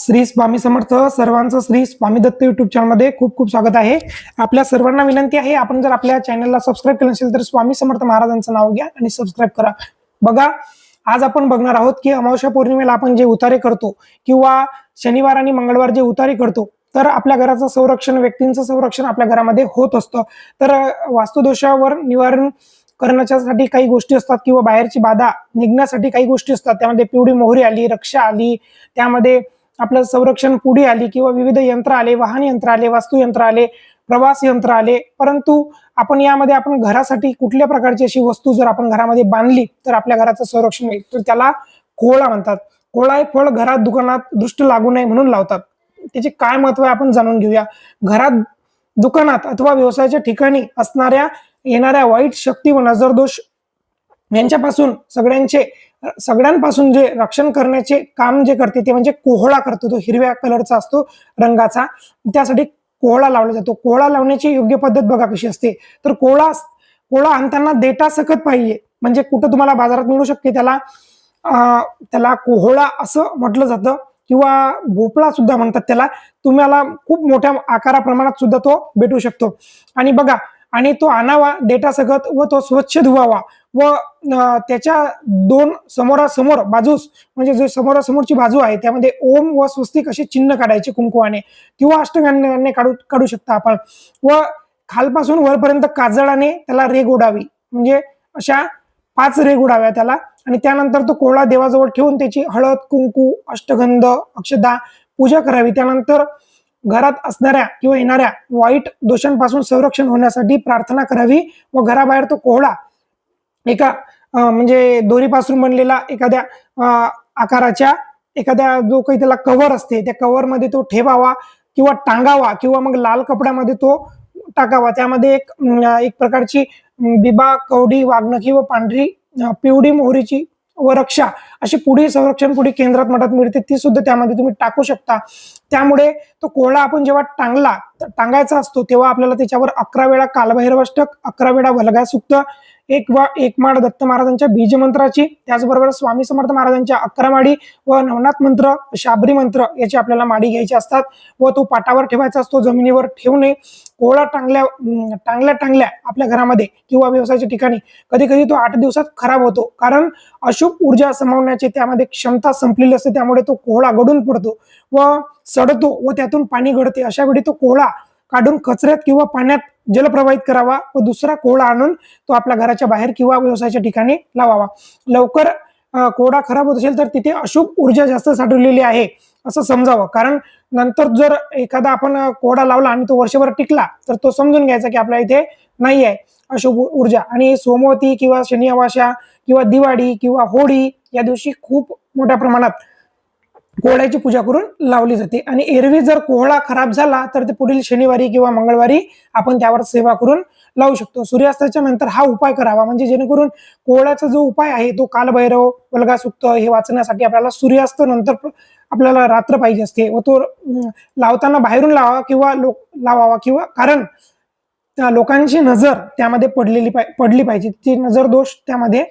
श्री स्वामी समर्थ सर्वांचं श्री स्वामी दत्त युट्यूब चॅनलमध्ये खूप खूप स्वागत आहे. आपल्या सर्वांना विनंती आहे आपण जर आपल्या चॅनलला सबस्क्राईब केलं नसेल तर स्वामी समर्थ महाराजांचं नाव घ्या आणि सबस्क्राईब करा. बघा आज आपण बघणार आहोत की अमावस्या पौर्णिमेला आपण जे उतारे करतो किंवा शनिवार आणि मंगळवार जे उतारे करतो तर आपल्या घराचं संरक्षण व्यक्तींचं संरक्षण आपल्या घरामध्ये होत असतं. तर वास्तुदोषावर निवारण करण्याच्यासाठी काही गोष्टी असतात किंवा बाहेरची बाधा निघण्यासाठी काही गोष्टी असतात. त्यामध्ये पिवळी मोहरी आली रक्षा आली त्यामध्ये आपलं संरक्षण पुढे आली किंवा विविध यंत्र आले वाहन यंत्र आले वास्तुयंत्र आले प्रवास यंत्र आले परंतु आपण यामध्ये आपण घरासाठी कुठल्या प्रकारची अशी वस्तू जर आपण घरामध्ये बांधली तर आपल्या घराचं संरक्षण होईल. तर त्याला कोहळा म्हणतात. कोहळा हे फळ घरात दुकानात दृष्ट लागू नये म्हणून लावतात. त्याचे काय महत्त्व आहे आपण जाणून घेऊया. घरात दुकानात अथवा व्यवसायाच्या ठिकाणी असणाऱ्या येणाऱ्या वाईट शक्ती व नजरदोष यांच्यापासून सगळ्यांचे सगळ्यांपासून जे रक्षण करण्याचे काम जे करते ते म्हणजे कोहळा करतो तो हिरव्या कलरचा असतो रंगाचा. त्यासाठी कोहळा लावला जातो. कोहळा लावण्याची योग्य पद्धत बघा कशी असते. तर कोहळा कोहळा आणताना देटा सकत पाहिजे. म्हणजे कुठं तुम्हाला बाजारात मिळू शकते त्याला त्याला कोहळा असं म्हटलं जातं किंवा भोपळा सुद्धा म्हणतात त्याला. तुम्हाला खूप मोठ्या आकाराप्रमाणात सुद्धा तो भेटू शकतो. आणि बघा आणि तो आणावा देटा सकत व तो स्वच्छ धुवावा. व त्याच्या दोन समोरासमोर बाजूस म्हणजे जो समोरासमोरची बाजू आहे त्यामध्ये ओम व स्वस्तिक असे चिन्ह काढायचे कुंकुवाने. किंवा अष्टगाने काढू काढू शकता आपण. व खालपासून वरपर्यंत काजळाने त्याला रेग उडावी. म्हणजे अशा पाच रेग उडाव्या त्याला. आणि त्यानंतर तो कोळा देवाजवळ ठेवून त्याची हळद कुंकू अष्टगंध अक्षदा पूजा करावी. त्यानंतर घरात असणाऱ्या किंवा येणाऱ्या वाईट दोषांपासून संरक्षण होण्यासाठी प्रार्थना करावी व घराबाहेर तो कोहळा एका म्हणजे दोरीपासून बनलेला एखाद्या आकाराच्या एखाद्या जो काही त्याला कव्हर असते त्या कव्हरमध्ये तो ठेवावा किंवा टांगावा किंवा मग लाल कपड्यामध्ये तो टाकावा. त्यामध्ये एक एक प्रकारची बिबा कवडी वाघनखी व पांढरी पिवडी मोहरीची व रक्षा अशी पुढे संरक्षण पुढे केंद्रात मठात मिळते. ती सुद्धा त्यामध्ये तुम्ही टाकू शकता. त्यामुळे तो कोहळा आपण जेव्हा टांगला टांगायचा असतो तेव्हा आपल्याला त्याच्यावर अकरा वेळा कालभैरवाष्टक अकरा वेळा वलगा सुक्त एक वा एकमाळ दत्त महाराजांच्या बीजमंत्राची त्याचबरोबर स्वामी समर्थ महाराजांच्या अकरा माडी व नवनाथ मंत्र शाबरी मंत्र याची आपल्याला माडी घ्यायची असतात व तो पाटावर ठेवायचा असतो जमिनीवर ठेवू नये कोळा टांगल्या टांगल्या टांगल्या आपल्या घरामध्ये किंवा व्यवसायाच्या ठिकाणी कधी कधी तो आठ दिवसात खराब होतो कारण अशुभ ऊर्जा समावण्याची त्यामध्ये क्षमता संपलेली असते त्यामुळे तो कोहळा गडून पडतो व सडतो व त्यातून पाणी घडते अशा वेळी तो कोहळा काढून कचऱ्यात किंवा पाण्यात जलप्रवाहित करावा व दुसरा कोळा आणून तो आपल्या घराच्या बाहेर किंवा व्यवसायाच्या ठिकाणी लावावा. लवकर कोडा खराब होत असेल तर तिथे अशुभ ऊर्जा जास्त साठवलेली आहे असं समजावं. कारण नंतर जर एखादा आपण कोडा लावला आणि तो वर्षभर टिकला तर तो समजून घ्यायचा की आपल्या इथे नाही आहे अशुभ ऊर्जा. आणि सोमवती किंवा शनिवाशा किंवा दिवाळी किंवा होळी या दिवशी खूप मोठ्या प्रमाणात कोहळ्याची पूजा करून लावली जाते. आणि एरवी जर कोहळा खराब झाला तर ते पुढील शनिवारी किंवा मंगळवारी आपण त्यावर सेवा करून लावू शकतो. सूर्यास्ताच्या नंतर हा उपाय करावा. म्हणजे जेणेकरून कोहळ्याचा जो उपाय आहे तो कालभैरव वल्गासुक्त हे वाचण्यासाठी आपल्याला सूर्यास्त नंतर आपल्याला रात्र पाहिजे असते व तो लावताना बाहेरून लावावा किंवा लोक लावावा किंवा कारण त्या लोकांची नजर त्यामध्ये पडलेली पाय पडली पाहिजे. ती नजर दोष त्यामध्ये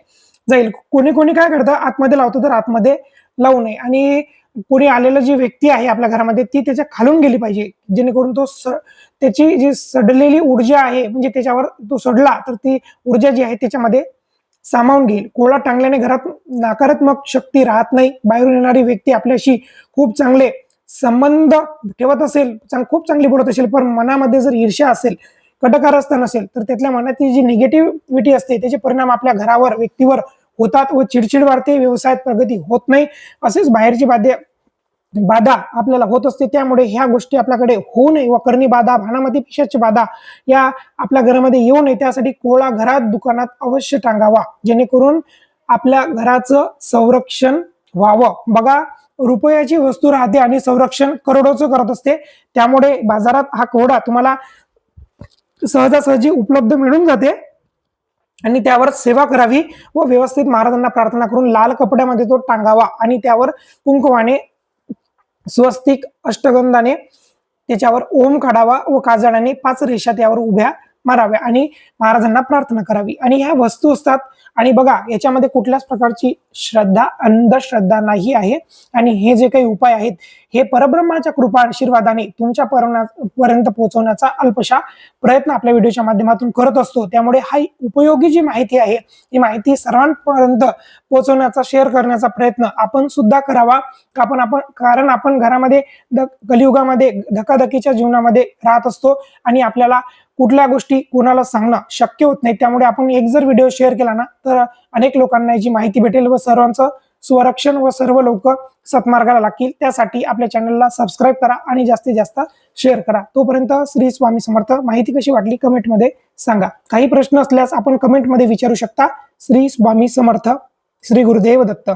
जाईल. कोणी कोणी काय करतं? आतमध्ये लावतं तर आतमध्ये लावू नये. आणि कोणी आलेलं जी व्यक्ती आहे आपल्या घरामध्ये ती त्याच्या खालून गेली पाहिजे. जेणेकरून तो स त्याची जी सडलेली ऊर्जा आहे म्हणजे त्याच्यावर तो सडला तर ती ऊर्जा जी आहे त्याच्यामध्ये सामावून घेईल. कोळा टांगल्याने घरात नकारात्मक शक्ती राहत नाही. बाहेरून येणारी व्यक्ती आपल्याशी खूप चांगले संबंध ठेवत असेल चांग- खूप चांगली बोलत असेल पण मनामध्ये जर ईर्ष्या असेल कटकारस्थ नसेल तर त्यातल्या मनातील जी निगेटिव्हिटी असते त्याचे परिणाम आपल्या घरावर व्यक्तीवर होतात व चिडचिड वाढते व्यवसायात प्रगती होत नाही. असेच बाहेरची बाध्य बाधा आपल्याला होत असते त्यामुळे ह्या गोष्टी आपल्याकडे होऊ नये. व करणी बाधा भानामती पिशाची बाधा या आपल्या घरामध्ये येऊ नये. त्यासाठी कोळा घरात दुकानात अवश्य टांगावा. जेणेकरून आपल्या घराचं संरक्षण व्हावं. बघा रुपयाची वस्तू राहते आणि संरक्षण करोडोचं करत असते. त्यामुळे बाजारात हा कोडा तुम्हाला सहजासहजी उपलब्ध मिळून जाते. आणि त्यावर सेवा करावी व व्यवस्थित महाराजांना प्रार्थना करून लाल कपड्यामध्ये तो टांगावा आणि त्यावर कुंकवाने स्वस्तिक अष्टगंधाने त्याच्यावर ओम काढावा व काजळाने पाच रेषा त्यावर उभ्या माराव्या आणि महाराजांना प्रार्थना करावी. आणि ह्या वस्तू असतात. आणि बघा याच्यामध्ये कुठल्याच प्रकारची श्रद्धा अंधश्रद्धा नाही आहे. आणि हे जे काही उपाय आहेत हे परब्रह्माच्या कृपा आशीर्वादाने तुमच्या पर्यंत पर्यंत पोहोचवण्याचा अल्पशा प्रयत्न आपल्या व्हिडिओच्या माध्यमातून करत असतो. त्यामुळे हा उपयोगी जी माहिती आहे ही माहिती सर्वांपर्यंत पोहोचवण्याचा शेअर करण्याचा प्रयत्न आपण सुद्धा करावा. आपण आपण कारण आपण घरामध्ये कलियुगामध्ये धकाधकीच्या जीवनामध्ये राहत असतो आणि आपल्याला कुठल्या गोष्टी कोणाला सांगणं शक्य होत नाही. त्यामुळे आपण एक जर व्हिडिओ शेअर केला ना तर अनेक लोकांना याची माहिती भेटेल व सर्वांचं स्वरक्षण व सर्व लोक सत्मार्गाला लागतील. त्यासाठी आपल्या चॅनलला सबस्क्राईब करा आणि जास्तीत जास्त शेअर करा. तोपर्यंत श्री स्वामी समर्थ. माहिती कशी वाटली कमेंटमध्ये सांगा. काही प्रश्न असल्यास आपण कमेंटमध्ये विचारू शकता. श्री स्वामी समर्थ. श्री गुरुदेव दत्त